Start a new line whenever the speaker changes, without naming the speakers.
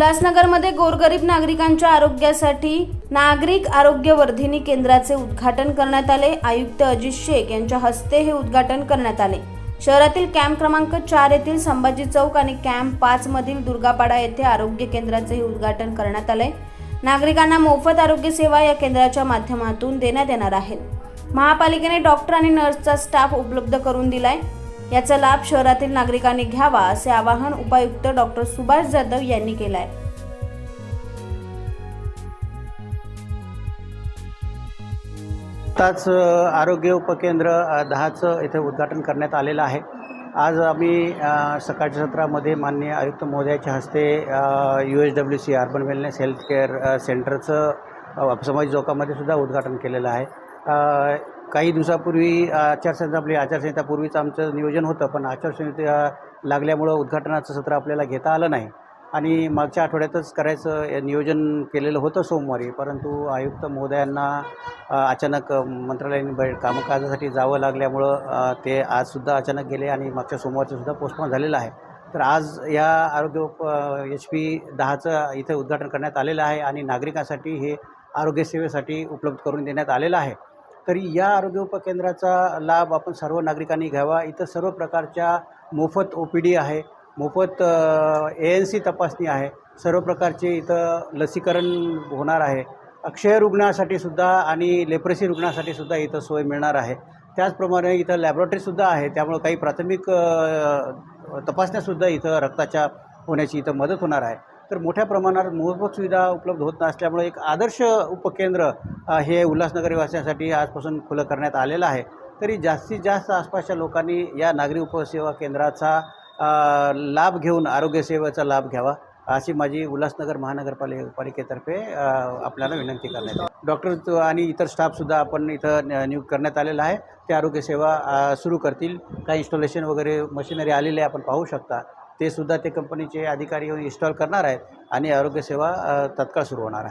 उल्हासनगरमध्ये गोरगरीब नागरिकांच्या आरोग्यासाठी नागरिक आरोग्यवर्धिनी केंद्राचे उद्घाटन करण्यात आले. आयुक्त अजित शेख यांच्या हस्ते हे उद्घाटन करण्यात आले. शहरातील कॅम्प क्रमांक चार येथील संभाजी चौक आणि कॅम्प पाच मधील दुर्गापाडा येथे आरोग्य केंद्राचे हे उद्घाटन करण्यात आले. नागरिकांना मोफत आरोग्य सेवा या केंद्राच्या माध्यमातून देण्यात येणार आहेत महापालिकेने डॉक्टर आणि नर्सचा स्टाफ उपलब्ध करून दिलाय. याचा लाभ शहरातील नागरिकांनी घ्यावा असे आवाहन उपायुक्त डॉक्टर सुभाष जाधव यांनी केलं आहे
आत्ताच आरोग्य उपकेंद्र दहाचं इथे उद्घाटन करण्यात आलेलं आहे. आज आम्ही सकाळच्या सत्रामध्ये माननीय आयुक्त महोदयाच्या हस्ते U H W C urban wellness health care सेंटरचं समाज जोकामध्ये सुद्धा उद्घाटन केलेलं आहे. काही दिवसापूर्वी आचारसंहिता आपली आचारसंहितापूर्वीच आमचं नियोजन होतं पण आचारसंहिता लागल्यामुळं उद्घाटनाचं सत्र आपल्याला घेता आलं नाही. आणि मागच्या आठवड्यातच करायचं नियोजन केलेलं होतं सोमवारी परंतु आयुक्त महोदयांना अचानक मंत्रालयाने बै कामकाजासाठी जावं लागल्यामुळं ते आजसुद्धा अचानक गेले आणि मागच्या सोमवारचंसुद्धा पोस्टपोन झालेलं आहे. तर आज या आरोग्य उप एच पी दहाचं इथे उद्घाटन करण्यात आलेलं आहे आणि नागरिकांसाठी हे आरोग्यसेवेसाठी उपलब्ध करून देण्यात आलेलं आहे. तरी या आरोग्य उपकेंद्राचा लाभ आपण सर्व नागरिकांनी घ्यावा. इथं सर्व प्रकारच्या मोफत ओ पी डी आहे मोफत ए एन सी तपासणी आहे सर्व प्रकारचे इथं लसीकरण होणार आहे. अक्षय रुग्णासाठी सुद्धा आणि लेप्रसी रुग्णासाठी सुद्धा इथं सोय मिळणार आहे. त्याचप्रमाणे इथं लॅबॉरेटरीसुद्धा आहे त्यामुळं काही प्राथमिक तपासण्यासुद्धा इथं रक्ताच्या होण्याची इथं मदत होणार आहे. तर मोठ्या प्रमाणात मोफत सुविधा उपलब्ध होत नसल्यामुळे एक आदर्श उपकेंद्र हे उल्हासनगर वासियांसाठी आजपासून खुलं करण्यात आलेलं आहे. तरी जास्तीत जास्त आसपासच्या लोकांनी या नागरी उपसेवा केंद्राचा लाभ घेऊन आरोग्यसेवेचा लाभ घ्यावा अशी माझी उल्हासनगर महानगरपालि पालिकेतर्फे आपल्याला विनंती करण्यात आली. डॉक्टर आणि इतर स्टाफसुद्धा आपण इथं नियुक्त करण्यात आलेला आहे. ते आरोग्यसेवा सुरू करतील. काही इन्स्टॉलेशन वगैरे मशिनरी आलेली आहे आपण पाहू शकता. ते सुद्धा ते कंपनीचे अधिकारी येऊन इन्स्टॉल करणार आहेत आणि आरोग्यसेवा तत्काळ सुरू होणार आहे.